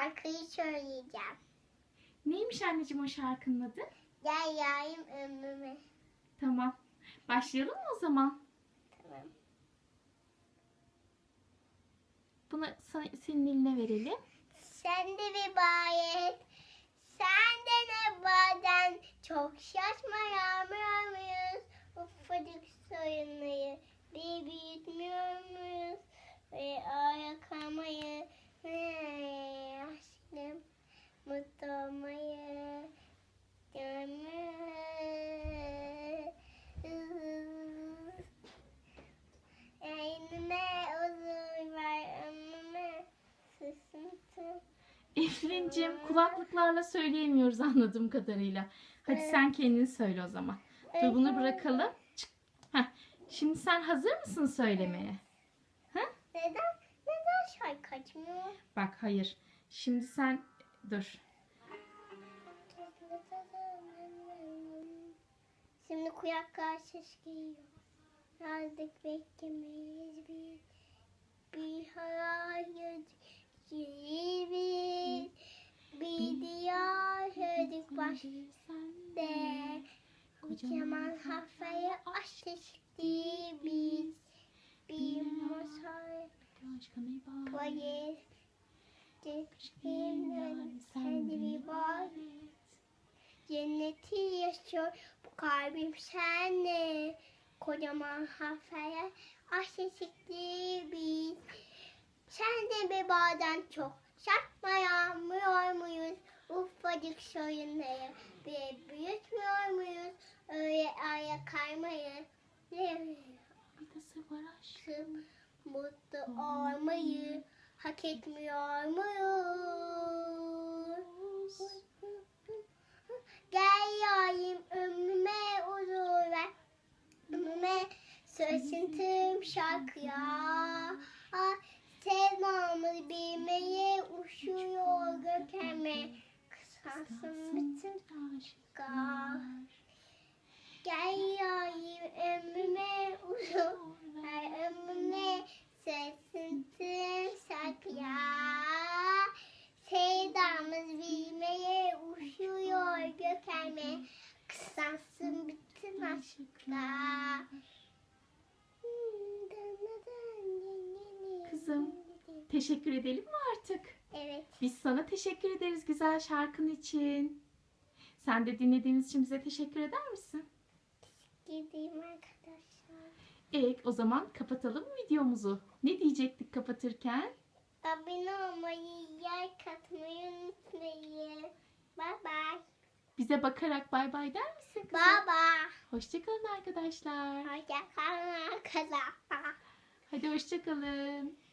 şarkıyı söyleyeceğim. Neymiş anneciğim o şarkının adı? Gel yayım ömrüme. Tamam. Başlayalım mı o zaman? Tamam. Bunu sana, senin eline verelim. Sen de bir bayet. Sen de ne bazen çok şaşmayamıyor muyuz? Ufacık sorunları bir büyütmüyor muyuz? Efrin'cim kulaklıklarla söyleyemiyoruz anladığım kadarıyla. Hadi sen kendin söyle o zaman. Dur bunu bırakalım. Çık. Heh. Şimdi sen hazır mısın söylemeye? Neden? Neden şarkı açmıyor? Bak hayır. Şimdi sen dur. Şimdi kuyaklar ses geliyor. Yazdık beklemeyiz biz. Bir hayal biz. Bir diyar başta. Kocaman kafayı açtık biz. Bir. Cennetimden sen de bir bak. Cenneti yaşıyor bu kalbim senle. Kocaman hafaya aşıklı biz. Sen de bir bazen çok şartmayamıyor muyuz? Ufacık sorunları bir büyütmüyor muyuz? Öyle aya kaymayı. Ne Kızım mutlu olmayı hak etmiyor muyuz? Gel yayım ömrüme huzur ver. Ömrüme söylesin tüm şarkıya. Kısansın bütün aşklar. Gel yayım ömrüme uzun ver ömrüme sessin tüm şarkıya. Sevdamız bilmeye uçuyor gökeme. Kısansın bütün aşklar. Kızım. Teşekkür edelim mi artık? Evet. Biz sana teşekkür ederiz güzel şarkın için. Sen de dinlediğimiz için bize teşekkür eder misin? Gideyim arkadaşlar. Evet o zaman kapatalım videomuzu? Ne diyecektik kapatırken? Abone olmayı, yer katmayı unutmayın. Bye bye. Bize bakarak bay bay der misin kızım? Bye. Hoşçakalın arkadaşlar. Hoşça kalın arkadaşlar. Hadi hoşçakalın.